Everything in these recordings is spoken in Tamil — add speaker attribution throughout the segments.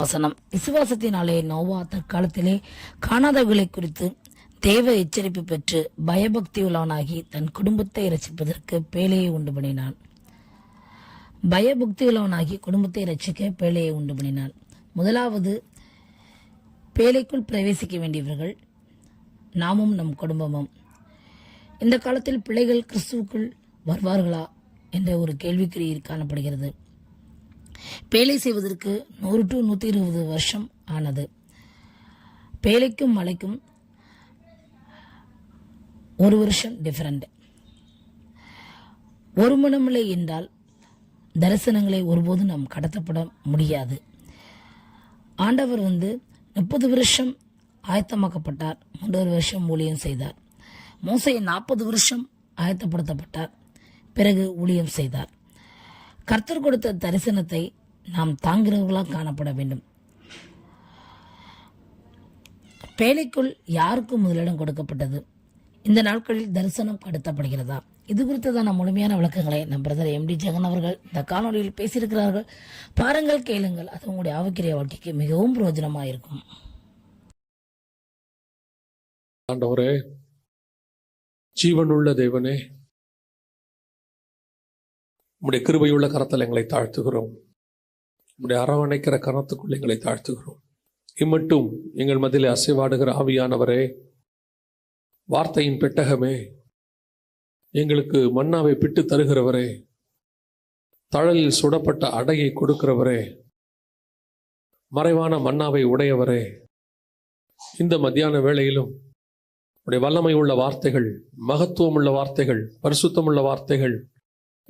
Speaker 1: வசனம். விசுவாசத்தினாலே நோவா தற்காலத்திலே காணாதவர்களை குறித்து தேவ எச்சரிப்பு பெற்று பயபக்தி உள்ளவனாகி தன் குடும்பத்தை ரசிப்பதற்கு பேழையை உண்டு பண்ணினான். பயபக்தி உள்ளவனாகி குடும்பத்தை ரசிக்க பேழையை உண்டு பண்ணினான். முதலாவது பேழைக்குள் பிரவேசிக்க வேண்டியவர்கள் நாமும் நம் குடும்பமும். இந்த காலத்தில் பிள்ளைகள் கிறிஸ்துவுக்குள் வருவார்களா என்ற ஒரு கேள்விக்குறி காணப்படுகிறது. பேலை செய்வதற்கு நூறு டு நூற்றி இருபது வருஷம் ஆனது. பேலைக்கும் மலைக்கும் ஒரு வருஷம் டிஃப்ரெண்ட் ஒரு மனமில்லை என்றால் தரிசனங்களை ஒருபோதும் நாம் கடத்தப்பட முடியாது. ஆண்டவர் வந்து முப்பது வருஷம் ஆயத்தமாக்கப்பட்டார் மூன்றொரு வருஷம் ஊழியம் செய்தார். மோசை நாற்பது வருஷம் ஆயத்தப்படுத்தப்பட்டார் பிறகு ஊழியம் செய்தார். கர்த்தர் கொடுத்த தரிசனத்தை நாம் தாங்கிறவர்களாக காணப்பட வேண்டும். பேழைக்குள் யாருக்கும் முதலிடம் கொடுக்கப்பட்டது. இந்த நாட்களில் தரிசனம் கடத்தப்படுகிறதா இது குறித்ததான முழுமையான விளக்கங்களை நம் பிரதர் எம்டி ஜெகன் அவர்கள் இந்த காணொலியில் பேசியிருக்கிறார்கள். பாருங்கள் கேளுங்கள். அது உங்களுடைய ஆவிக்கிரிய வாழ்க்கைக்கு மிகவும் பிரயோஜனமாக இருக்கும்.
Speaker 2: ஆண்டவரே ஜீவனுள்ள தேவனே உம்முடைய கிருபையுள்ள கரத்தில் எங்களை தாழ்த்துகிறோம். உம்முடைய அரவணைக்கிற கரத்துக்குள் எங்களை தாழ்த்துகிறோம். இம்மட்டும் எங்கள் மதியில் அசைவாடுகிற ஆவியானவரே வார்த்தையின் பெட்டகமே எங்களுக்கு மன்னாவை பிட்டு தருகிறவரே தழலில் சுடப்பட்ட அடையை கொடுக்கிறவரே மறைவான மன்னாவை உடையவரே. இந்த மத்தியான வேளையிலும் உடைய வல்லமை உள்ள வார்த்தைகள் மகத்துவம் உள்ள வார்த்தைகள் பரிசுத்தம் உள்ள வார்த்தைகள்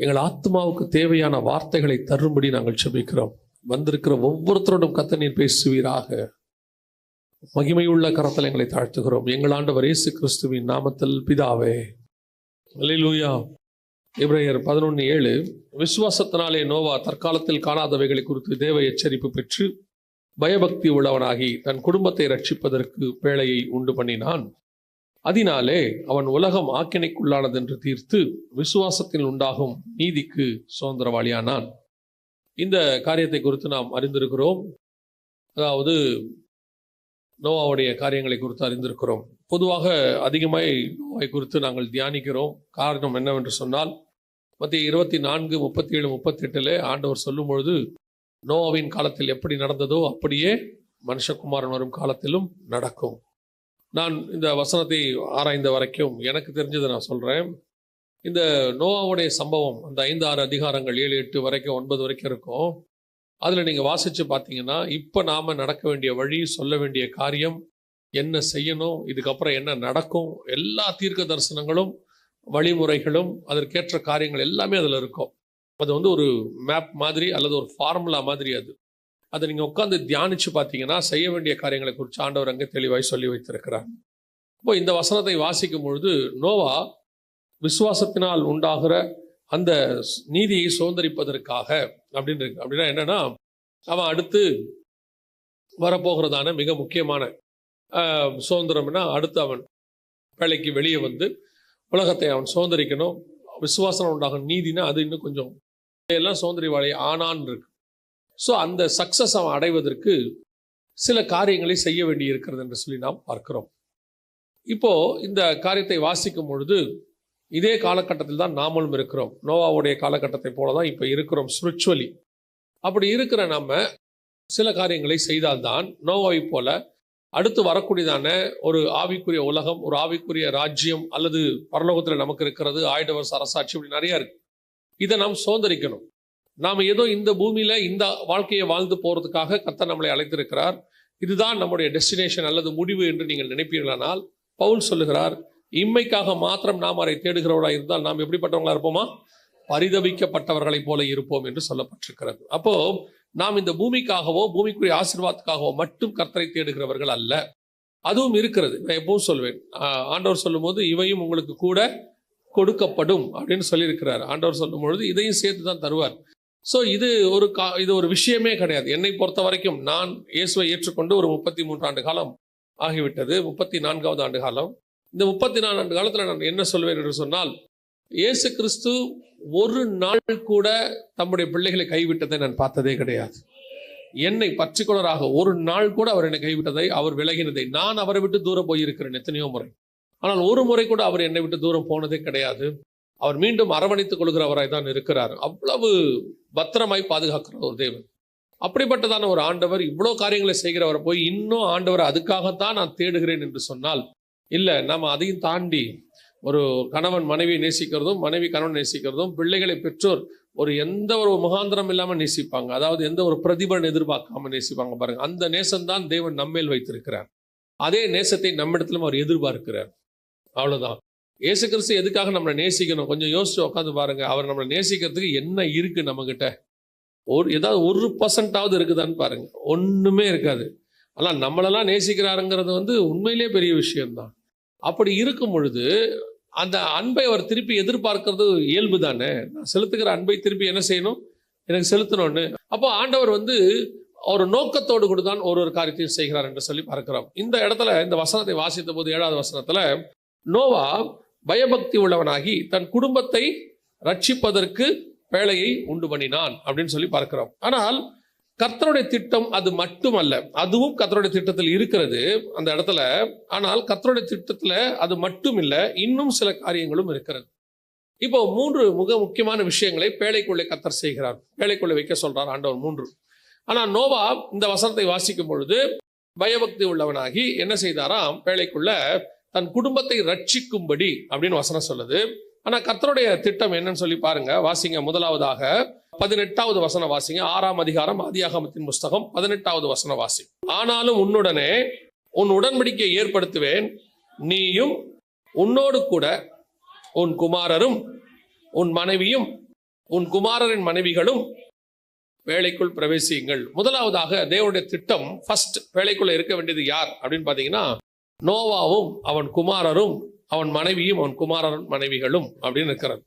Speaker 2: எங்கள் ஆத்மாவுக்கு தேவையான வார்த்தைகளை தரும்படி நாங்கள் செபிக்கிறோம் வந்திருக்கிற ஒவ்வொருத்தரோடும் கத்த நீர் பேசுவீராக. மகிமையுள்ள கரத்தில் எங்களை தாழ்த்துகிறோம். எங்கள் ஆண்டவர் இயேசு கிறிஸ்துவின் நாமத்தில் பிதாவே. லூயா இப்ரேயர் பதினொன்று ஏழு. விசுவாசத்தினாலே நோவா தற்காலத்தில் காணாதவைகளை குறித்து தேவ எச்சரிப்பு பெற்று பயபக்தி உள்ளவனாகி தன் குடும்பத்தை ரட்சிப்பதற்கு பேழையை உண்டு பண்ணினான். அதனாலே அவன் உலகம் ஆக்கினைக்குள்ளானதென்று தீர்த்து விசுவாசத்தில் உண்டாகும் நீதிக்கு சுதந்திரவாளியானான். இந்த காரியத்தை குறித்து நாம் அறிந்திருக்கிறோம். அதாவது நோவாவுடைய காரியங்களை குறித்து அறிந்திருக்கிறோம். பொதுவாக அதிகமாய் நோவை குறித்து நாங்கள் தியானிக்கிறோம். காரணம் என்னவென்று சொன்னால் மத்திய இருபத்தி நான்கு முப்பத்தி ஏழு முப்பத்தெட்டில் ஆண்டவர் சொல்லும் பொழுது நோவாவின் காலத்தில் எப்படி நடந்ததோ அப்படியே மனுஷகுமாரன் வரும் காலத்திலும் நடக்கும். நான் இந்த வசனத்தை ஆராய்ந்த வரைக்கும் எனக்கு தெரிஞ்சதை நான் சொல்கிறேன் இந்த நோவாவுடைய சம்பவம் அந்த ஐந்து ஆறு அதிகாரங்கள் ஏழு எட்டு வரைக்கும் ஒன்பது வரைக்கும் இருக்கும். அதில் நீங்கள் வாசித்து பார்த்தீங்கன்னா இப்போ நாம் நடக்க வேண்டிய வழி சொல்ல வேண்டிய காரியம் என்ன செய்யணும் இதுக்கப்புறம் என்ன நடக்கும் எல்லா தீர்க்க தரிசனங்களும் வழிமுறைகளும் அதற்கேற்ற காரியங்கள் எல்லாமே அதில் இருக்கும். அது வந்து ஒரு மேப் மாதிரி அல்லது ஒரு ஃபார்முலா மாதிரி அது. அதை நீங்கள் உட்காந்து தியானிச்சு பார்த்தீங்கன்னா செய்ய வேண்டிய காரியங்களை குறித்து ஆண்டவர் அங்கே தெளிவாய் சொல்லி வைத்திருக்கிறார். இப்போ இந்த வசனத்தை வாசிக்கும் பொழுது நோவா விசுவாசத்தினால் உண்டாகிற அந்த நீதியை சுதந்திரிப்பதற்காக அப்படின்னு இருக்கு. அப்படின்னா என்னன்னா அவன் அடுத்து வரப்போகிறதான மிக முக்கியமான சுதந்திரம்னா அடுத்து அவன் வேலைக்கு வெளியே வந்து உலகத்தை அவன் சுதந்திரிக்கணும். விசுவாசம் உண்டாகும் நீதினா அது இன்னும் கொஞ்சம் எல்லாம் சுதந்திரிவாளி ஆனான் இருக்கு. ஸோ அந்த சக்ஸஸ் அவன் அடைவதற்கு சில காரியங்களை செய்ய வேண்டி இருக்கிறது என்று சொல்லி நாம் பார்க்கிறோம். இப்போ இந்த காரியத்தை வாசிக்கும் பொழுது இதே காலகட்டத்தில் தான் நாமளும் இருக்கிறோம். நோவாவுடைய காலகட்டத்தை போல தான் இப்போ இருக்கிறோம் ஸ்பிரிச்சுவலி அப்படி இருக்கிற நம்ம சில காரியங்களை செய்தால்தான் நோவாவை போல அடுத்து வரக்கூடியதான ஒரு ஆவிக்குரிய உலகம் ஒரு ஆவிக்குரிய ராஜ்யம் அல்லது பரலோகத்தில் நமக்கு இருக்கிறது ஆயிடவர்ஸ் அரசாட்சி இப்படி நிறையா இருக்கு. இதை நாம் சுதந்திரிக்கணும். நாம் ஏதோ இந்த பூமியில இந்த வாழ்க்கையை வாழ்ந்து போறதுக்காக கர்த்தர் நம்மளை அழைத்திருக்கிறார். இதுதான் நம்முடைய டெஸ்டினேஷன் அல்லது முடிவு என்று நீங்கள் நினைப்பீர்களானால் பவுல் சொல்லுகிறார் இம்மைக்காக மாத்திரம் நாம் அதை தேடுகிறவர்களாக இருந்தால் நாம் எப்படிப்பட்டவங்களா இருப்போமா? பரிதவிக்கப்பட்டவர்களைப் போல இருப்போம் என்று சொல்லப்பட்டிருக்கிறது. அப்போ நாம் இந்த பூமிக்காகவோ பூமிக்குரிய ஆசீர்வாதத்துக்காகவோ மட்டும் கர்த்தரை தேடுகிறவர்கள் அல்ல. அதுவும் இருக்கிறது. நான் எப்பவும் சொல்வேன் ஆஹ் ஆண்டவர் சொல்லும்போது இவையும் உங்களுக்கு கூட கொடுக்கப்படும் அப்படின்னு சொல்லியிருக்கிறார். ஆண்டவர் சொல்லும் பொழுது இதையும் சேர்த்து தான் தருவார். ஸோ இது ஒரு கா இது ஒரு விஷயமே கிடையாது. என்னை பொறுத்த வரைக்கும் நான் இயேசுவை ஏற்றுக்கொண்டு ஒரு முப்பத்தி மூன்று ஆண்டு காலம் ஆகிவிட்டது. முப்பத்தி நான்காவது ஆண்டு காலம். இந்த முப்பத்தி நாலு ஆண்டு காலத்தில் நான் என்ன சொல்வேன் என்று சொன்னால் இயேசு கிறிஸ்து ஒரு நாள் கூட தம்முடைய பிள்ளைகளை கைவிட்டதை நான் பார்த்ததே கிடையாது. என்னை பற்றிக்கொள்ளராக ஒரு நாள் கூட அவர் என்னை கைவிட்டதை அவர் விலகினதை நான் அவரை விட்டு தூரம் போயிருக்கிறேன் எத்தனையோ முறை. ஆனால் ஒரு முறை கூட அவர் என்னை விட்டு தூரம் போனதே கிடையாது. அவர் மீண்டும் அரவணைத்துக் கொள்கிறவராய் தான் இருக்கிறார். அவ்வளவு பத்திரமாய் பாதுகாக்கிற ஒரு தேவன். அப்படிப்பட்டதான ஒரு ஆண்டவர் இவ்வளோ காரியங்களை செய்கிறவரை போய் இன்னும் ஆண்டவர் அதுக்காகத்தான் நான் தேடுகிறேன் என்று சொன்னால் இல்லை நம்ம அதையும் தாண்டி ஒரு கணவன் மனைவியை நேசிக்கிறதும் மனைவி கணவன் நேசிக்கிறதும் பிள்ளைகளை பெற்றோர் ஒரு எந்த ஒரு முகாந்திரம் இல்லாமல் நேசிப்பாங்க. அதாவது எந்த ஒரு பிரதிபலன் எதிர்பார்க்காம நேசிப்பாங்க பாருங்க. அந்த நேசம்தான் தேவன் நம்மேல் வைத்திருக்கிறார். அதே நேசத்தை நம்மிடத்திலும் அவர் எதிர்பார்க்கிறார். அவ்வளோதான் இயேசு கிறிஸ்து எதுக்காக நம்மளை நேசிக்கணும்? கொஞ்சம் யோசிச்சு உட்காந்து பாருங்க. அவர் நம்மளை நேசிக்கிறதுக்கு என்ன இருக்கு நம்ம கிட்ட ஒரு ஏதாவது ஒரு பர்சன்டாவது இருக்குதான்னு பாருங்க. ஒண்ணுமே இருக்காது. ஆனால் நம்மளெல்லாம் நேசிக்கிறாருங்கிறது வந்து உண்மையிலேயே பெரிய விஷயம்தான். அப்படி இருக்கும் பொழுது அந்த அன்பை அவர் திருப்பி எதிர்பார்க்கறது இயல்பு தானே? நான் செலுத்துகிற அன்பை திருப்பி என்ன செய்யணும்? எனக்கு செலுத்தணும்னு. அப்போ ஆண்டவர் வந்து ஒரு நோக்கத்தோடு கூட தான் ஒரு ஒரு காரியத்தையும் செய்கிறார் என்று சொல்லி பார்க்கிறோம். இந்த இடத்துல இந்த வசனத்தை வாசித்த போது ஏழாவது வசனத்துல நோவா பயபக்தி உள்ளவனாகி தன் குடும்பத்தை ரட்சிப்பதற்கு வேலையை உண்டு பண்ணினான் அப்படின்னு சொல்லி பார்க்கிறோம். ஆனால் கர்த்தருடைய திட்டம் அது மட்டுமல்ல. அதுவும் கர்த்தருடைய திட்டத்தில் இருக்கிறது அந்த இடத்துல. ஆனால் கர்த்தருடைய திட்டத்துல அது மட்டும் இல்லை இன்னும் சில காரியங்களும் இருக்கிறது. இப்போ மூன்று மிக முக்கியமான விஷயங்களை பேழைக்குள்ளே கத்தர் செய்கிறார். பேழைக்குள்ளே வைக்க சொல்றார் ஆண்டவர் மூன்று. ஆனால் நோவா இந்த வசனத்தை வாசிக்கும் பொழுது பயபக்தி உள்ளவனாகி என்ன செய்தாராம்? பேழைக்குள்ள தன் குடும்பத்தை ரட்சிக்கும்படி அப்படின்னு வசனம் சொல்லுது. ஆனா கர்த்தருடைய திட்டம் என்னன்னு சொல்லி பாருங்க. வாசிங்க முதலாவதாக. பதினெட்டாவது வசன வாசிங்க. ஆறாம் அதிகாரம் ஆதியாகமத்தின் புஸ்தகம் பதினெட்டாவது வசன வாசி. ஆனாலும் உன்னுடனே உன் உடன்படிக்கையை ஏற்படுத்துவேன். நீயும் உன்னோடு கூட உன் குமாரரும் உன் மனைவியும் உன் குமாரரின் மனைவிகளும் வேலைக்குள் பிரவேசியுங்கள். முதலாவதாக தேவனுடைய திட்டம் ஃபர்ஸ்ட் வேலைக்குள்ள இருக்க வேண்டியது யார் அப்படின்னு பாத்தீங்கன்னா நோவாவும் அவன் குமாரரும் அவன் மனைவியும் அவன் குமாரன் மனைவிகளும் அப்படின்னு இருக்கிறது.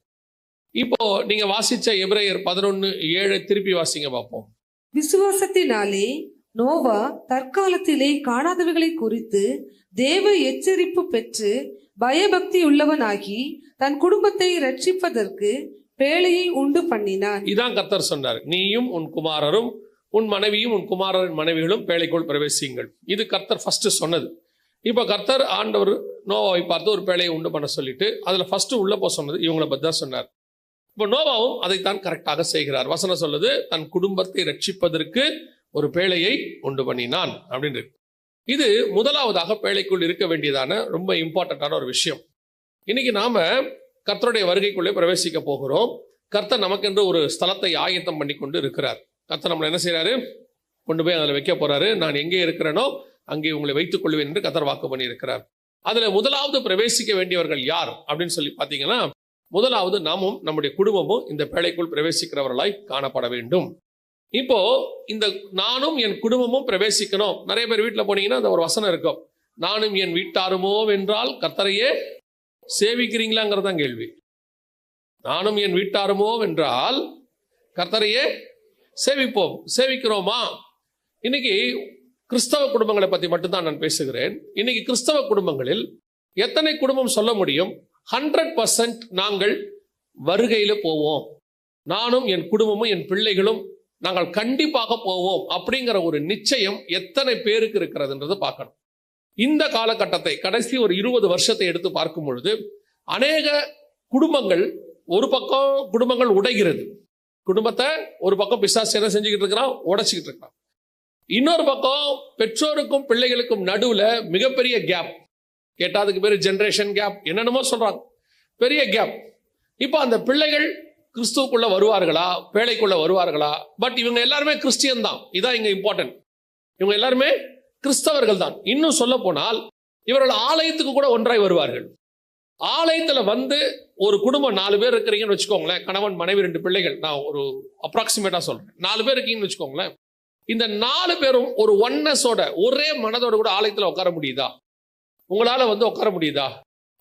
Speaker 2: இப்போ நீங்க வாசிச்ச எபிரேயர் பதினொன்னு ஏழு திருப்பி வாசிங்க பார்ப்போம்.
Speaker 3: விசுவாசத்தினாலே நோவா தற்காலத்திலே காணாதவைகளை குறித்து தேவ எச்சரிப்பு பெற்று பயபக்தி உள்ளவனாகி தன் குடும்பத்தை ரட்சிப்பதற்கு பேழையை உண்டு பண்ணினான்.
Speaker 2: இதான் கத்தர் சொன்னார். நீயும் உன் குமாரரும் உன் மனைவியும் உன் குமாரரின் மனைவிகளும் பேழைக்குள் பிரவேசியுங்கள். இது கர்த்தர் ஃபர்ஸ்ட் சொன்னது. இப்போ கர்த்தர் ஆண்டவர் நோவாவை பார்த்து ஒரு பேழையை உண்டு பண்ண சொல்லிட்டு அதில் ஃபஸ்ட்டு உள்ளே போக சொன்னது இவங்களை பற்றி தான் சொன்னார். இப்போ நோவாவும் அதைத்தான் கரெக்டாக செய்கிறார். வசனம் சொல்லுது தன் குடும்பத்தை ரட்சிப்பதற்கு ஒரு பேழையை உண்டு பண்ணினான் அப்படின்னு இது முதலாவதாக பேழைக்குள் இருக்க வேண்டியதான ரொம்ப இம்பார்ட்டண்ட்டான ஒரு விஷயம். இன்னைக்கு நாம கர்த்தருடைய வருகைக்குள்ளே பிரவேசிக்க போகிறோம். கர்த்தர் நமக்கென்று ஒரு ஸ்தலத்தை ஆயத்தம் பண்ணி கொண்டு இருக்கிறார். கர்த்தர் நம்மளை என்ன செய்கிறாரு கொண்டு போய் அதில் வைக்க போறாரு. நான் எங்கே இருக்கிறேனோ அங்கே உங்களை வைத்துக் கொள்வேன் என்று கர்த்தர் வாக்கு பண்ணி இருக்கிறார் அதுல முதலாவது பிரவேசிக்க வேண்டியவர்கள் யார்? அப்படின்னு சொல்லி பார்த்தீங்கன்னா முதலாவது நாமும் நம்முடைய குடும்பமும் இந்த பேழைக்குள் பிரவேசிக்கிறவர்களாய் காணப்பட வேண்டும். இப்போ இந்த நானும் என் குடும்பமும் பிரவேசிக்கணும். நிறைய பேர் வீட்டில் போனீங்கன்னா அந்த ஒரு வசனம் இருக்கும். நானும் என் வீட்டாருமோ என்றால் கர்த்தரையே சேவிக்கிறீங்களாங்கிறது தான் கேள்வி. நானும் என் வீட்டாருமோ என்றால் கர்த்தரையே சேவிப்போம். சேவிக்கிறோமா? இன்னைக்கு கிறிஸ்தவ குடும்பங்களை பற்றி மட்டும்தான் நான் பேசுகிறேன். இன்னைக்கு கிறிஸ்தவ குடும்பங்களில் எத்தனை குடும்பம் சொல்ல முடியும்? ஹண்ட்ரட் பர்சன்ட் நாங்கள் வருகையில் போவோம். நானும் என் குடும்பமும் என் பிள்ளைகளும் நாங்கள் கண்டிப்பாக போவோம் அப்படிங்கிற ஒரு நிச்சயம் எத்தனை பேருக்கு இருக்கிறதுன்றது பார்க்கணும். இந்த காலகட்டத்தை கடைசி ஒரு இருபது வருஷத்தை எடுத்து பார்க்கும் பொழுது அநேக குடும்பங்கள் ஒரு பக்கம் குடும்பங்கள் உடைகிறது. குடும்பத்தை ஒரு பக்கம் பிசாசு என்ன செஞ்சுக்கிட்டு இருக்கிறான்? உடைச்சிக்கிட்டு இருக்கிறான். இன்னொரு பக்கம் பெற்றோருக்கும் பிள்ளைகளுக்கும் நடுவில் மிகப்பெரிய கேப் கேட்டா அதுக்கு ஜென்ரேஷன் கேப் என்னென்னமோ சொல்றாங்க. பெரிய கேப் இப்போ அந்த பிள்ளைகள் கிறிஸ்துவுக்குள்ளே வருவார்களா? பேழைக்குள்ள வருவார்களா? பட் இவங்க எல்லாருமே கிறிஸ்டியன் தான். இதான் இங்க இம்பார்ட்டன்ட் இவங்க எல்லாருமே கிறிஸ்தவர்கள் தான். இன்னும் சொல்ல போனால் இவர்கள் ஆலயத்துக்கு கூட ஒன்றாய் வருவார்கள். ஆலயத்தில் வந்து ஒரு குடும்பம் நாலு பேர் இருக்கிறீங்கன்னு வச்சுக்கோங்களேன். கணவன் மனைவி ரெண்டு பிள்ளைகள். நான் ஒரு அப்ராக்சிமேட்டாக சொல்கிறேன் நாலு பேர் இருக்கீங்கன்னு வச்சுக்கோங்களேன். இந்த நாலு பேரும் ஒரு ஒன்னஸோட ஒரே மனதோட கூட ஆலயத்தில் உட்கார முடியுதா? உங்களால் வந்து உட்கார முடியுதா?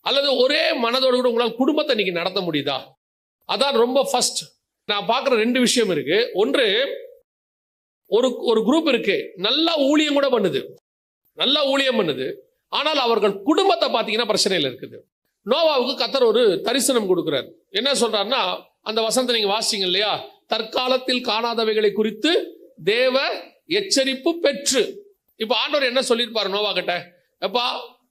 Speaker 2: அல்லது ஒரே மனதோடு கூட உங்களால் குடும்பத்தை இன்னைக்கு நடத்த முடியுதா? அதான் ரொம்ப ஃபர்ஸ்ட் நான் பார்க்குற ரெண்டு விஷயம் இருக்கு. ஒன்று ஒரு ஒரு குரூப் இருக்கு. நல்லா ஊழியம் கூட பண்ணுது. நல்லா ஊழியம் பண்ணுது. ஆனால் அவர்கள் குடும்பத்தை பார்த்தீங்கன்னா பிரச்சனையில் இருக்குது. நோவாவுக்கு கத்தர் ஒரு தரிசனம் கொடுக்குறார். என்ன சொல்றாருன்னா அந்த வசந்த நீங்க வாசிங்க இல்லையா? தற்காலத்தில் காணாதவைகளை குறித்து தேவ எச்சரிப்பு பெற்று. இப்ப ஆண்டவர் என்ன சொல்லியிருப்பாரு நோவா கிட்ட? எப்பா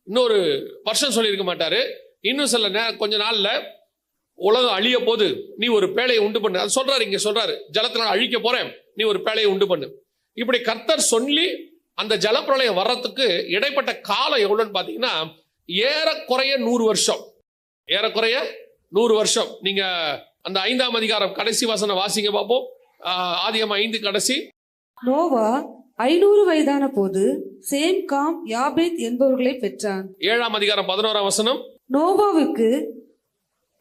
Speaker 2: இன்னொரு வருஷம் சொல்லியிருக்க மாட்டாரு. இன்னும் சில நே கொஞ்ச நாள்ல உலகம் அழிய போது நீ ஒரு பேழையை உண்டு பண்ணு. அது சொல்றாரு இங்க சொல்றாரு ஜலத்தினால் அழிக்க போறேன். நீ ஒரு பேழையை உண்டு பண்ணு. இப்படி கர்த்தர் சொல்லி அந்த ஜலப்பிரளயம் வர்றதுக்கு இடைப்பட்ட காலம் எவ்வளோன்னு பார்த்தீங்கன்னா ஏறக்குறைய நூறு வருஷம். ஏறக்குறைய நூறு வருஷம். நீங்க அந்த ஐந்தாம் அதிகாரம் கடைசி வாசனை வாசிங்க பார்ப்போம் ஆதியம் ஐந்து கடைசி.
Speaker 3: நோவா ஐநூறு வயதான போது சேம் காம் யாபேத் என்பவர்களை பெற்றான்.
Speaker 2: ஏழாம் அதிகாரம் பதினோராம் வசனம்.
Speaker 3: நோவாவுக்கு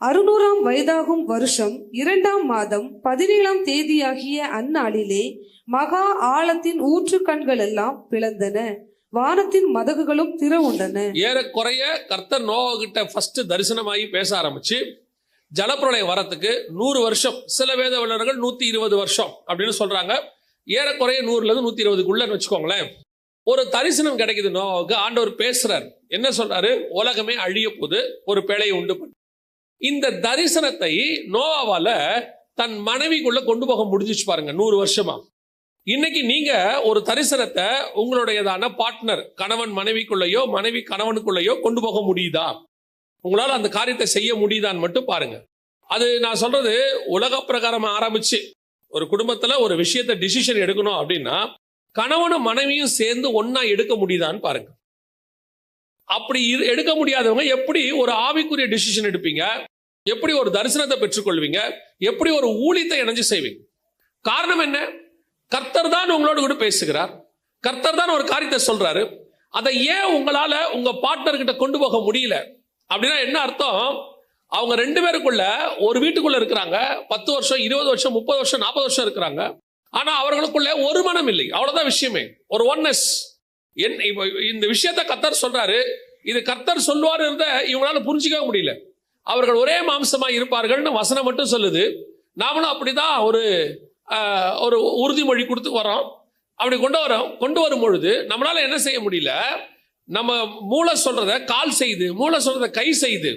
Speaker 3: அறுநூறாம் வயதாகும் வருஷம் இரண்டாம் மாதம் பதினேழாம் தேதியாகிய அந்நாளிலே மகா ஆழத்தின் ஊற்று கண்கள் எல்லாம் பிளந்தன. வானத்தின் மதகுகளும் திறவுண்டன
Speaker 2: ஏறக்குறைய கர்த்தர் நோவா கிட்ட ஃபர்ஸ்ட் தரிசனமாகி பேச ஆரம்பிச்சு. ஜலப்பிரளயம் வரத்துக்கு நூறு வருஷம். சில வேத வல்லுநர்கள் நூத்தி இருபது வருஷம் அப்படின்னு சொல்றாங்க. ஏறக்குறைய நூறுல இருந்து நூத்தி இருபதுக்குள்ளன்னு வச்சுக்கோங்களேன். ஒரு தரிசனம் கிடைக்குது நோவாவுக்கு ஆண்டவர் பேசுறார். என்ன சொல்றாரு? உலகமே அழிய போது ஒரு பிழையை உண்டு பண்ணு. இந்த தரிசனத்தை நோவாவால தன் மனைவிக்குள்ள கொண்டு போக முடிஞ்சிச்சு பாருங்க நூறு வருஷமா. இன்னைக்கு நீங்க ஒரு தரிசனத்தை உங்களுடையதான பார்ட்னர் கணவன் மனைவிக்குள்ளேயோ மனைவி கணவனுக்குள்ளேயோ கொண்டு போக முடியுதா? உங்களால் அந்த காரியத்தை செய்ய முடியுதான்னு மட்டும் பாருங்க. அது நான் சொல்றது உலக பிரகாரம் ஆரம்பிச்சு ஒரு குடும்பத்துல ஒரு விஷயத்தை டிசிஷன் எடுக்கணும் அப்படின்னா கணவனும் மனைவியும் சேர்ந்து ஒன்னா எடுக்க முடியுதான்னு பாருங்க. அப்படி இரு- எடுக்க முடியாதவங்க எப்படி ஒரு ஆவிக்குரிய டிசிஷன் எடுப்பீங்க? எப்படி ஒரு தரிசனத்தை பெற்றுக்கொள்வீங்க? எப்படி ஒரு ஊழியத்தை இணைஞ்சு செய்வீங்க? காரணம் என்ன? கர்த்தர் தான் உங்களோடு கூட பேசுகிறார். கர்த்தர் தான் ஒரு காரியத்தை சொல்றாரு. அதை ஏன் உங்களால உங்க பார்ட்னர் கிட்ட கொண்டு போக முடியல? அப்படின்னா என்ன அர்த்தம்? அவங்க ரெண்டு பேருக்குள்ள ஒரு வீட்டுக்குள்ள இருக்கிறாங்க பத்து வருஷம் இருபது வருஷம் முப்பது வருஷம் நாற்பது வருஷம் இருக்கிறாங்க. ஆனா அவர்களுக்குள்ள ஒரு மனம் இல்லை. அவ்வளவுதான் விஷயமே. ஒரு ஒன்னஸ் என் இந்த விஷயத்த கத்தர் சொல்றாரு. இது கர்த்தர் சொல்லுவார் இருந்த இவங்களால புரிஞ்சிக்கவே முடியல. அவர்கள் ஒரே மாம்சமா இருப்பார்கள்னு வசனம் மட்டும் சொல்லுது. நாமளும் அப்படிதான் ஒரு ஒரு உறுதிமொழி கொடுத்து வரோம் அப்படி கொண்டு வரோம் கொண்டு வரும் பொழுது நம்மளால என்ன செய்ய முடியல? நம்ம மூளை சொல்றத கால் செய்து மூளை சொல்றத கை செய்து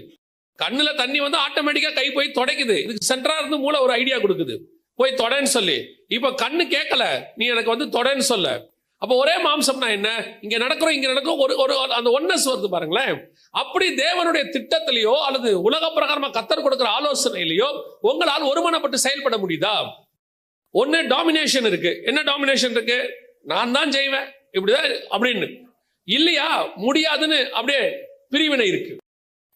Speaker 2: கண்ணுல தண்ணி வந்து ஆட்டோமேட்டிக்கா கை போய் தொடைக்குது. இதுக்கு சென்டரா இருந்து மூளை ஒரு ஐடியா கொடுக்குது. போய் தொடன்னு சொல்லி. இப்ப கண்ணு கேட்கல நீ எனக்கு வந்து தொடன்னு சொல்ல. அப்ப ஒரே மாம்சம்னா என்ன? இங்க நடக்கிறோம் இங்க நடக்கும் ஒரு ஒரு அந்த ஒன்னஸ் வருது பாருங்களேன். அப்படி தேவனுடைய திட்டத்திலேயோ அல்லது உலக பிரகாரமா கத்தர் கொடுக்கிற ஆலோசனையிலேயோ உங்களால் ஒருமனப்பட்டு செயல்பட முடியுதா? ஒன்னு டாமினேஷன் இருக்கு. என்ன டாமினேஷன் இருக்கு? நான் தான் செய்வேன் இப்படிதான் அப்படின்னு. இல்லையா? முடியாதுன்னு அப்படியே பிரிவினை இருக்கு.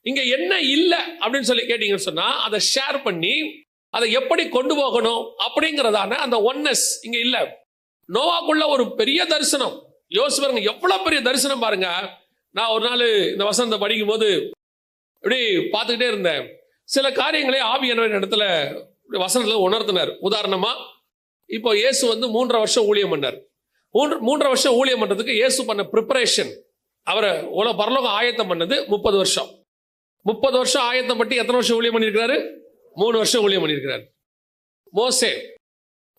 Speaker 2: இங்க என்ன இல்லை அப்படின்னு சொல்லி கேட்டீங்கன்னு சொன்னா அதை ஷேர் பண்ணி அதை எப்படி கொண்டு போகணும் அப்படிங்கிறதான அந்த ஒன்னஸ் இங்க இல்ல. நோவாக்குள்ள ஒரு பெரிய தரிசனம். யோசிச்சு பாருங்க எவ்வளவு பெரிய தரிசனம் பாருங்க. நான் ஒரு நாள் இந்த வசனத்தை படிக்கும் போது இப்படி பார்த்துக்கிட்டே இருந்தேன். சில காரியங்களை ஆவியானவர் இடத்துல வசனத்தில் உணர்த்தினார். உதாரணமா இப்போ இயேசு வந்து மூன்றரை வருஷம் ஊழியம் பண்ணார். மூன்று மூன்றரை வருஷம் ஊழியம் பண்ணுறதுக்கு இயேசு பண்ண ப்ரிப்பரேஷன் அவரை உலக பரலோகம் ஆயத்தம் பண்ணது முப்பது வருஷம். முப்பது வருஷம் ஆயத்தம் பட்டு எத்தனை வருஷம் ஊழியம் பண்ணியிருக்கிறாரு? மூணு வருஷம் ஊழியம் பண்ணியிருக்கிறார். மோசே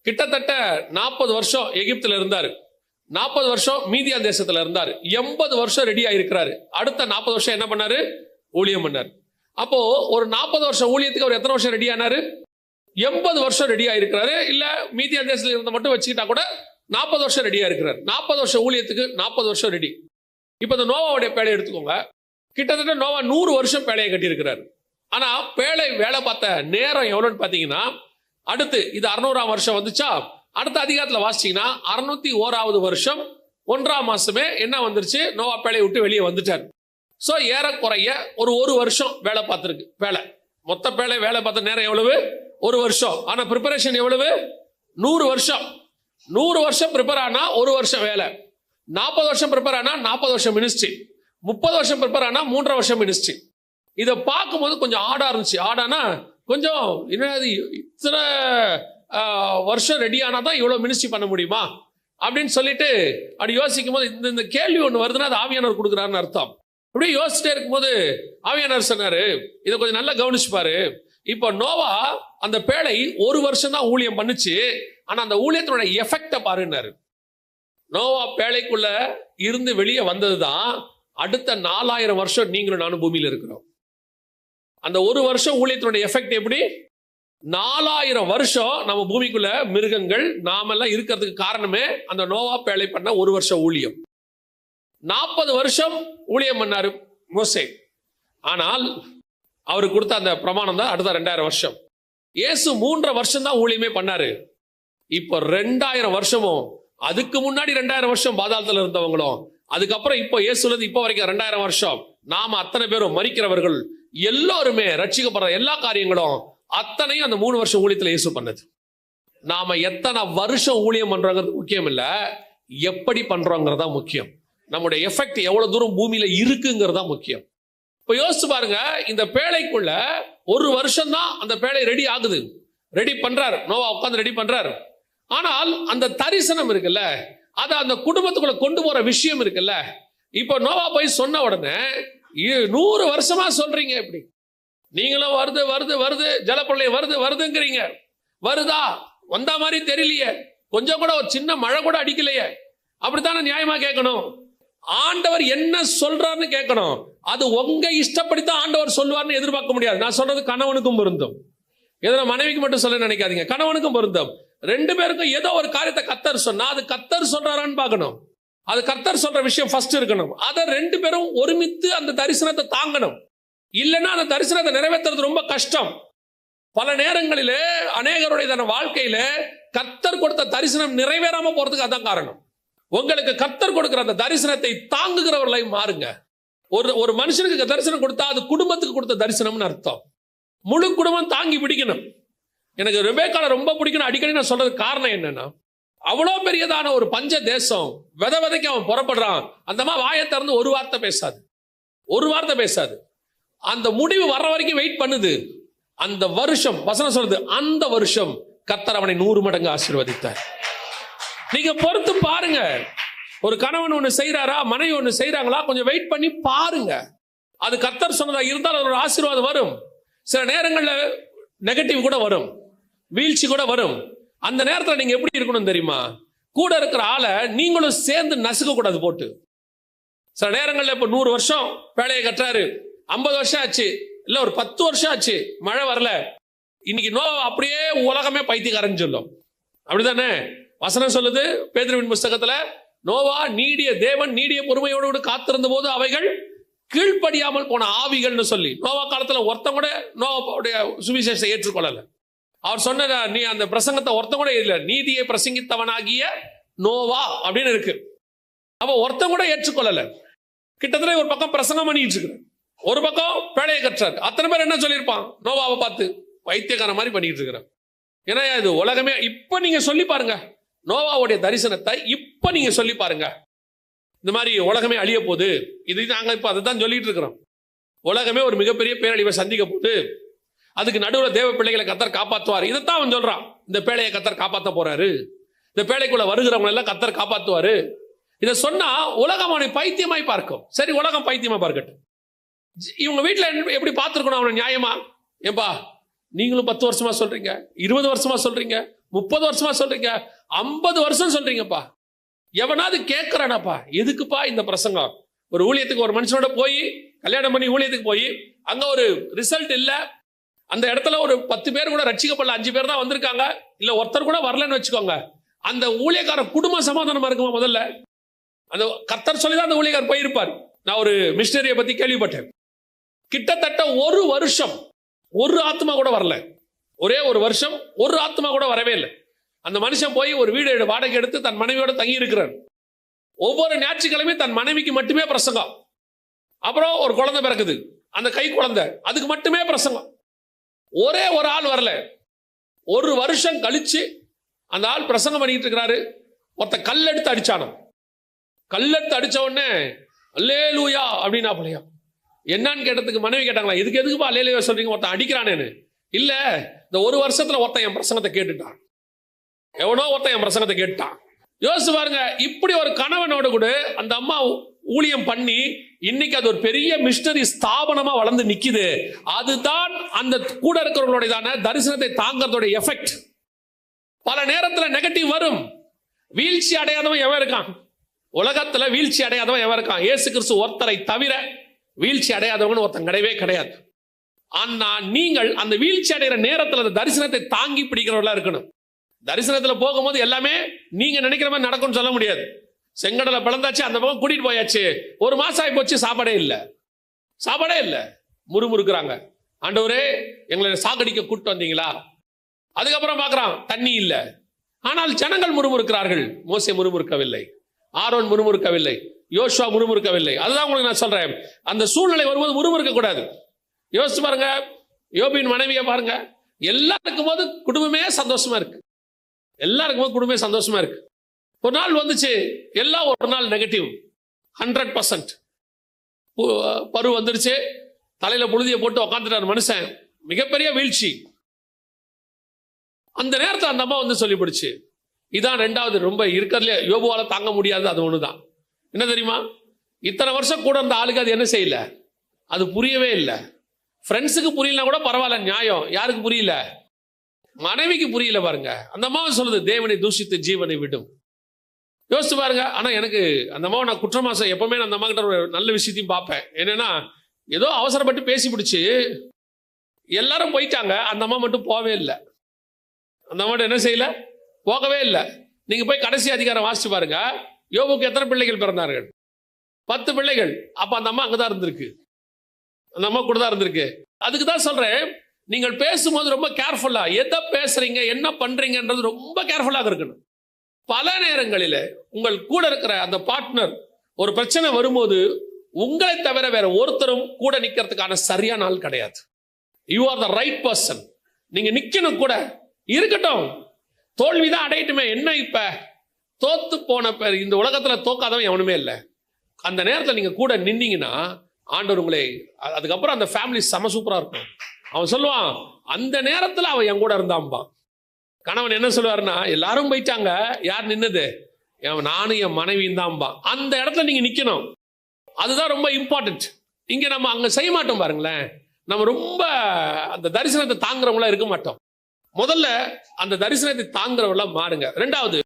Speaker 2: கிட்டத்தட்ட நாற்பது வருஷம் எகிப்தில் இருந்தார். நாற்பது வருஷம் மீதியா தேசத்தில் இருந்தார். எண்பது வருஷம் ரெடி ஆயிருக்கிறாரு. அடுத்த நாற்பது வருஷம் என்ன பண்ணாரு? ஊழியம் பண்ணார். அப்போ ஒரு நாற்பது வருஷம் ஊழியத்துக்கு அவர் எத்தனை வருஷம் ரெடி ஆனாரு? எண்பது வருஷம் ரெடி ஆயிருக்கிறாரு. இல்ல மீதியா தேசத்தில் இருந்த மட்டும் வச்சுக்கிட்டா கூட நாற்பது வருஷம் ரெடியாக இருக்கிறார். நாற்பது வருஷம் ஊழியத்துக்கு நாற்பது வருஷம் ரெடி இப்போ இந்த நோவாவுடைய பேழையை எடுத்துக்கோங்க. கிட்டத்தட்ட நோவா நூறு வருஷம் பேழையை கட்டியிருக்கிறார். ஆனால் பேழை வேலை பார்த்த நேரம் எவ்வளோன்னு பார்த்தீங்கன்னா அடுத்து இது அறுநூறாம் வருஷம் வந்துச்சா? அடுத்த அதிகாரத்தில் வாசிச்சீங்கன்னா அறுநூத்தி ஓராவது வருஷம் ஒன்றாம் மாசமே என்ன வந்துருச்சு? நோவா பேழையை விட்டு வெளியே வந்துட்டார். ஸோ ஏறக்குறைய ஒரு ஒரு வருஷம் வேலை பார்த்துருக்கு வேலை மொத்த பேழை வேலை பார்த்த நேரம் எவ்வளவு? ஒரு வருஷம். ஆனால் ப்ரிப்பரேஷன் எவ்வளவு? நூறு வருஷம். நூறு வருஷம் ப்ரிப்பேர் ஆனால் ஒரு வருஷம் வேலை. நாற்பது வருஷம் ப்ரிப்பேர் ஆனால் நாற்பது வருஷம் மினிஸ்ட்ரி முப்பது வருஷம் ப்ரிப்பேர் ஆனால் மூன்றரை வருஷம் மினிஸ்ட்ரி இதை பார்க்கும்போது கொஞ்சம் ஆடாக இருந்துச்சு. ஆடானா கொஞ்சம் என்னது இத்தனை வருஷம் ரெடி ஆனால் தான் இவ்வளோ மினிஸ்ட்ரி பண்ண முடியுமா? அப்படின்னு சொல்லிட்டு அப்படி யோசிக்கும் போது இந்த இந்த கேள்வி ஒன்று வருதுன்னா அது ஆவியானவர் கொடுக்குறாருன்னு அர்த்தம். அப்படியே யோசிச்சுட்டே இருக்கும்போது ஆவியானவர் சொன்னார் இதை கொஞ்சம் நல்லா கவனிச்சுப்பாரு. இப்போ நோவா அந்த பேழை ஒரு வருஷம் தான் ஊழியம் பண்ணுச்சு. ஆனா அந்த ஊழியத்தினுடைய எஃபெக்டை பாருன்னாரு. நோவா பேழைக்குள்ள இருந்து வெளியே வந்தது தான் அடுத்த நாலாயிரம் வருஷம் நீங்களும் நானும் பூமியில் இருக்கிறோம். அந்த ஒரு வருஷம் ஊழியத்தினுடைய எஃபெக்ட் எப்படி? நாலாயிரம் வருஷம் நம்ம பூமிக்குள்ள மிருகங்கள் நாமெல்லாம் இருக்கிறதுக்கு காரணமே அந்த நோவா பேழை பண்ண ஒரு வருஷம் ஊழியம். நாற்பது வருஷம் ஊழியம் பண்ணாரு மோசே. ஆனால் அவருக்கு கொடுத்த அந்த பிரமாணம் தான் அடுத்த ரெண்டாயிரம் வருஷம். இயேசு மூன்றரை வருஷம் தான் ஊழியமே பண்ணாரு. இப்போ ரெண்டாயிரம் வருஷமும் அதுக்கு முன்னாடி ரெண்டாயிரம் வருஷம் பாதாளத்தில் இருந்தவங்களும் அதுக்கப்புறம் இப்போ இயேசுலேருந்து இப்போ வரைக்கும் ரெண்டாயிரம் வருஷம். நாம அத்தனை பேரும் மறிக்கிறவர்கள் எல்லோருமே ரட்சிக்கப்படுற எல்லா காரியங்களும் அத்தனையும் அந்த மூணு வருஷம் ஊழியத்தில் இயேசு பண்ணது. நாம எத்தனை வருஷம் ஊழியம் பண்றோங்கிறது முக்கியம் இல்லை எப்படி பண்றோங்கிறதா தான் முக்கியம். நம்முடைய எஃபெக்ட் எவ்வளவு தூரம் பூமியில இருக்குங்கிறது தான் முக்கியம். இப்போ யோசிச்சு பாருங்க இந்த பேழைக்குள்ள ஒரு வருஷம் தான் அந்த பேழை ரெடி ஆகுது. ரெடி பண்றாரு. நோவா உட்காந்து ரெடி பண்றாரு. ஆனால் அந்த தரிசனம் இருக்குல்ல அதை அந்த குடும்பத்துக்குள்ள கொண்டு போற விஷயம் இருக்குல்ல இப்போ நோவா போய் சொன்ன உடனே நூறு வருஷமா சொல்றீங்க இப்படி. நீங்களும் வருது வருது வருது ஜலப்பிரளயம் வருது வருதுங்கிறீங்க. வருதா? வந்த மாதிரி தெரியலையே. கொஞ்சம் கூட ஒரு சின்ன மழை கூட அடிக்கலையே. அப்படித்தானே நியாயமா கேட்கணும்? ஆண்டவர் என்ன சொல்றாருன்னு கேட்கணும். அது உங்க இஷ்டப்படித்தான் ஆண்டவர் சொல்லுவார்னு எதிர்பார்க்க முடியாது. நான் சொல்றது கணவனுக்கும் பொருந்தும். எதனா மனைவிக்கு மட்டும் சொல்ல நினைக்காதீங்க. கணவனுக்கும் பொருந்தும். ரெண்டு பேருக்கும் ஏதோ ஒரு காரியத்தை கத்தர் சொன்னா அது கத்தர் சொல்றாரான்னு பார்க்கணும். அது கத்தர் சொல்ற விஷயம் ஃபர்ஸ்ட் இருக்கணும். அதை ரெண்டு பேரும் ஒருமித்து அந்த தரிசனத்தை தாங்கணும். இல்லைன்னா அந்த தரிசனத்தை நிறைவேற்றுறது ரொம்ப கஷ்டம். பல நேரங்களிலே அநேகருடைய தன வாழ்க்கையில கத்தர் கொடுத்த தரிசனம் நிறைவேறாம போறதுக்கு அதான் காரணம். உங்களுக்கு கத்தர் கொடுக்கிற அந்த தரிசனத்தை தாங்குகிறவர்களை மாறுங்க. ஒரு ஒரு மனுஷனுக்கு தரிசனம் கொடுத்தா அது குடும்பத்துக்கு கொடுத்த தரிசனம்னு அர்த்தம். முழு குடும்பம் தாங்கி பிடிக்கணும். எனக்கு ரெபேக்கால ரொம்ப பிடிக்கணும். அடிக்கடி நான் சொல்றது காரணம் என்னன்னா அவ்வளோ பெரியதான ஒரு பஞ்ச தேசம் வித விதைக்கு அவன் புறப்படுறான். அந்த மாதிரி வாயை திறந்து ஒரு வார்த்தை பேசாது. ஒரு வார்த்தை பேசாது. அந்த முடிவு வர்ற வரைக்கும் வெயிட் பண்ணுது. அந்த வருஷம் வசனம் சொல்றது அந்த வருஷம் கத்தர் அவனை நூறு மடங்கு ஆசீர்வதித்தார். நீங்க பொறுத்து பாருங்க. ஒரு கணவன் ஒன்று செய்கிறாரா மனைவி ஒன்று செய்கிறாங்களா கொஞ்சம் வெயிட் பண்ணி பாருங்க. அது கத்தர் சொன்னதா இருந்தால் அது ஒரு ஆசீர்வாதம் வரும். சில நேரங்களில் நெகட்டிவ் கூட வரும். வீழ்ச்சி கூட வரும். அந்த நேரத்தில் நீங்கள் எப்படி இருக்கணும் தெரியுமா? கூட இருக்கிற ஆளை நீங்களும் சேர்ந்து நசுக்க கூடாது போட்டு. சில நேரங்களில் இப்போ நூறு வருஷம் வேலையை கட்டுறாரு. ஐம்பது வருஷம் ஆச்சு. இல்லை ஒரு பத்து வருஷம் ஆச்சு. மழை வரல. இன்னைக்கு நோ அப்படியே உலகமே பைத்தியக்காரன்னு சொல்லும். அப்படிதானே வசனம் சொல்லுது பேதுருவின் புஸ்தகத்தில் நோவா நீடிய தேவன் நீடிய பொறுமையோடு கூட காத்திருந்த போது அவைகள் கீழ்ப்படியாமல் போன ஆவிகள்னு சொல்லி நோவா காலத்துல ஒருத்தன் கூட நோவாவுடைய சுவிசேஷத்தை ஏற்றுக்கொள்ளல. அவர் சொன்ன நீ அந்த பிரசங்கத்தை ஒருத்தன் கூட இல்ல நீதியை பிரசங்கித்தவனாகிய நோவா அப்படின்னு இருக்கு. அப்ப ஒருத்தன் கூட ஏற்றுக்கொள்ளல. கிட்டத்தட்ட ஒரு பக்கம் பிரசங்கம் பண்ணிட்டு இருக்கு ஒரு பக்கம் பேழையை கற்றார். அத்தனை பேர் என்ன சொல்லியிருப்பான்? நோவாவை பார்த்து வைத்தியக்காரன் மாதிரி பண்ணிட்டு இருக்கிறான். ஏன்னா இது உலகமே இப்ப நீங்க சொல்லி பாருங்க. நோவாவுடைய தரிசனத்தை இப்ப நீங்க சொல்லி பாருங்க. இந்த மாதிரி உலகமே அழிய போகுது. இது நாங்கள் இப்ப அதை தான் சொல்லிட்டு இருக்கிறோம். உலகமே ஒரு மிகப்பெரிய பேரழிவை சந்திக்க போகுது. அதுக்கு நடுவில் தேவ பிள்ளைகளை கத்தர் காப்பாற்றுவார் இதைத்தான் அவன் சொல்றான். இந்த பேழையை கத்தர் காப்பாற்ற போறாரு. இந்த பேழைக்குள்ள வருகிறவங்க எல்லாம் கத்தர் காப்பாற்றுவாரு இதை சொன்னா உலகம் அவனை பைத்தியமாய் பார்க்கும். சரி உலகம் பைத்தியமா பார்க்கட்டும். ஜி- இவங்க வீட்டில் எப்படி பார்த்துருக்கணும் அவனை நியாயமா? ஏன்பா நீங்களும் பத்து வருஷமா சொல்றீங்க. இருபது வருஷமா சொல்றீங்க. முப்பது வருஷமா சொல்றீங்க. ஐம்பது வருஷம் சொல்றீங்கப்பா. எவனாவது கேட்கறானாப்பா எதுக்குப்பா இந்த பிரசங்கம்? ஒரு ஊழியத்துக்கு ஒரு மனுஷனோட போய் கல்யாணம் பண்ணி ஊழியத்துக்கு போய் அங்க ஒரு ரிசல்ட் இல்ல. அந்த இடத்துல ஒரு பத்து பேர் கூட ரட்சிக்கப்படல. அஞ்சு பேர் தான் வந்திருக்காங்க. இல்ல ஒருத்தர் கூட வரலன்னு வச்சுக்கோங்க. அந்த ஊழியக்கார குடும்ப சமாதானமா இருக்குமா முதல்ல? அந்த கர்த்தர் சொல்லி தான் அந்த ஊழியக்காரர் போயிருப்பார். நான் ஒரு மிஷினரியை பத்தி கேள்விப்பட்டேன். கிட்டத்தட்ட ஒரு வருஷம் ஒரு ஆத்மா கூட வரல. ஒரே ஒரு வருஷம் ஒரு ஆத்மா கூட வரவே இல்லை. அந்த மனுஷன் போய் ஒரு வீடு வாடகை எடுத்து தன் மனைவியோட தங்கி இருக்கிறார். ஒவ்வொரு ஞாயிற்றுக்கிழமையும் தன் மனைவிக்கு மட்டுமே பிரசங்கம். அப்புறம் ஒரு குழந்தை பிறக்குது. அந்த கை குழந்தை அதுக்கு மட்டுமே பிரசங்கம். ஒரே ஒரு ஆள் வரல. ஒரு வருஷம் கழிச்சு அந்த ஆள் பிரசங்கம் பண்ணிட்டு இருக்கிறாரு. ஒருத்த கல் எடுத்து அடிச்சானோ. கல் எடுத்து அடிச்ச உடனே அல்லே லூயா அப்படின்னா பிள்ளையா என்னன்னு கேட்டதுக்கு மனைவி கேட்டாங்களா இதுக்கு எதுக்குப்பா அல்லே லூயா சொல்றீங்க? ஒருத்தன் அடிக்கிறானேன்னு. இல்ல இந்த ஒரு வருஷத்துல ஒருத்தன் என் பிரசங்கத்தை கேட்டுட்டான். எவனோ ஒருத்தன் என் பிரசங்கத்தை கேட்டான் யோசிச்சு பாருங்க இப்படி ஒரு கணவனோட கூட அந்த அம்மா ஊழியம் பண்ணி இன்னைக்கு அது ஒரு பெரிய மிஷினரி ஸ்தாபனமா வளர்ந்து நிக்குது. அதுதான் அந்த கூட இருக்கிறவங்களுடையதான தரிசனத்தை தாங்கறதோட எஃபெக்ட். பல நேரத்தில் நெகட்டிவ் வரும். வீழ்ச்சி அடையாதவன் எவன் இருக்கான்? உலகத்துல வீழ்ச்சி அடையாதவன் எவன் இருக்கான்? ஏசு கிறிஸ்து ஒருத்தரை தவிர வீழ்ச்சி அடையாதவன் ஒருத்தன் கிடையவே கிடையாது. ஆனா நீங்கள் அந்த வீழ்ச்சி அடைகிற நேரத்தில் அந்த தரிசனத்தை தாங்கி பிடிக்கிறவர்களா இருக்கணும். தரிசனத்தில் போகும்போது எல்லாமே நீங்க நினைக்கிற மாதிரி நடக்கும்னு சொல்ல முடியாது. செங்கடலை பிளந்தாச்சு அந்த பக்கம் கூட்டிட்டு போயாச்சு. ஒரு மாசம் ஆகி போச்சு சாப்பாடே இல்லை. சாப்பாடே இல்லை. முறுமுறுக்கிறாங்க. ஆண்டவரே எங்களை சாகடிக்க கூட்டு வந்தீங்களா? அதுக்கப்புறம் பார்க்கறான் தண்ணி இல்லை. ஆனால் ஜனங்கள் முறுமுறுக்கிறார்கள். மோசை முறுமுறுக்கவில்லை. ஆரோன் முறுமுறுக்கவில்லை. யோசுவா முறுமுறுக்கவில்லை. அதுதான் உங்களுக்கு நான் சொல்றேன். அந்த சூழ்நிலை வரும்போது முறுமுறுக்க கூடாது யோசிச்சு பாருங்க. யோபின் மனைவியை பாருங்க. எல்லாருக்கும் போது குடும்பமே சந்தோஷமா இருக்கு. எல்லாருக்கும் போது குடும்பமே சந்தோஷமா இருக்கு. ஒரு நாள் வந்துச்சு. எல்லாம் ஒரு நாள் நெகட்டிவ் ஹண்ட்ரட் பர்சன்ட் பரு வந்துருச்சு. தலையில புழுதியை போட்டு உக்காந்துட்டார் மனுஷன். மிகப்பெரிய வீழ்ச்சி. அந்த நேரத்தில் அந்த அம்மா வந்து சொல்லிவிடுச்சு இதான் ரெண்டாவது. ரொம்ப இருக்கிறதுல யோபுவால தாங்க முடியாது. அது ஒண்ணுதான். என்ன தெரியுமா? இத்தனை வருஷம் கூட இருந்த ஆளுக்கு அது என்ன செய்யல? அது புரியவே இல்லை. ஃப்ரெண்ட்ஸுக்கு புரியலனா கூட பரவாயில்ல நியாயம். யாருக்கு புரியல? மனைவிக்கு புரியல பாருங்க. அந்த அம்மாவை சொல்லுது தேவனை தூஷித்து ஜீவனை விடும். யோசிச்சு பாருங்க. ஆனா எனக்கு அந்த அம்மாவை நான் குற்றமாசம் எப்பவுமே நான் அந்த அம்மா கிட்ட ஒரு நல்ல விஷயத்தையும் பார்ப்பேன். என்னன்னா ஏதோ அவசரப்பட்டு பேசி பிடிச்சி எல்லாரும் போயிட்டாங்க. அந்த அம்மா மட்டும் போகவே இல்லை. அந்த அம்மா என்ன செய்யல? போகவே இல்லை. நீங்க போய் கடைசி அதிகாரம் வாசிச்சு பாருங்க. யோபுக்கு எத்தனை பிள்ளைகள் பிறந்தார்கள்? பத்து பிள்ளைகள். அப்ப அந்த அம்மா அங்கதான் இருந்திருக்கு. அந்த அம்மா கூட தான் இருந்திருக்கு. அதுக்கு தான் சொல்கிறேன் நீங்கள் பேசும்போது ரொம்ப கேர்ஃபுல்லாக எதை பேசுகிறீங்க என்ன பண்ணுறீங்கன்றது ரொம்ப கேர்ஃபுல்லாக இருக்கணும். பல நேரங்களில் உங்கள் கூட இருக்கிற அந்த பார்ட்னர் ஒரு பிரச்சனை வரும்போது உங்களை தவிர வேற ஒருத்தரும் கூட நிற்கிறதுக்கான சரியான ஆள் கிடையாது. You are the right person நீங்கள் நிற்கணும் கூட. இருக்கட்டும். தோல்விதான் அடையட்டுமே. என்ன இப்போ? தோத்து போன இந்த உலகத்தில் தோக்காதவன் எவனுமே இல்லை. அந்த நேரத்தில் நீங்கள் கூட நின்னீங்கன்னா ஆண்டவர் உங்களை அதுக்கப்புறம் அந்த ஃபேமிலி செம சூப்பரா இருக்கும். அவன் சொல்லுவான் அந்த நேரத்துல அவன் என் கூட இருந்தான்பான். கணவன் என்ன சொல்லுவாருன்னா எல்லாரும் போயிட்டாங்க யார் நின்னது? என் நானும் என் மனைவியும் தான்பான். அந்த இடத்துல நீங்க நிக்கணும். அதுதான் ரொம்ப இம்பார்ட்டன்ட் இங்க நம்ம அங்க செய்ய மாட்டோம் பாருங்களேன். நம்ம ரொம்ப அந்த தரிசனத்தை தாங்குறவங்களா இருக்க மாட்டோம். முதல்ல அந்த தரிசனத்தை தாங்குறவங்களாம் மாறுங்க. ரெண்டாவது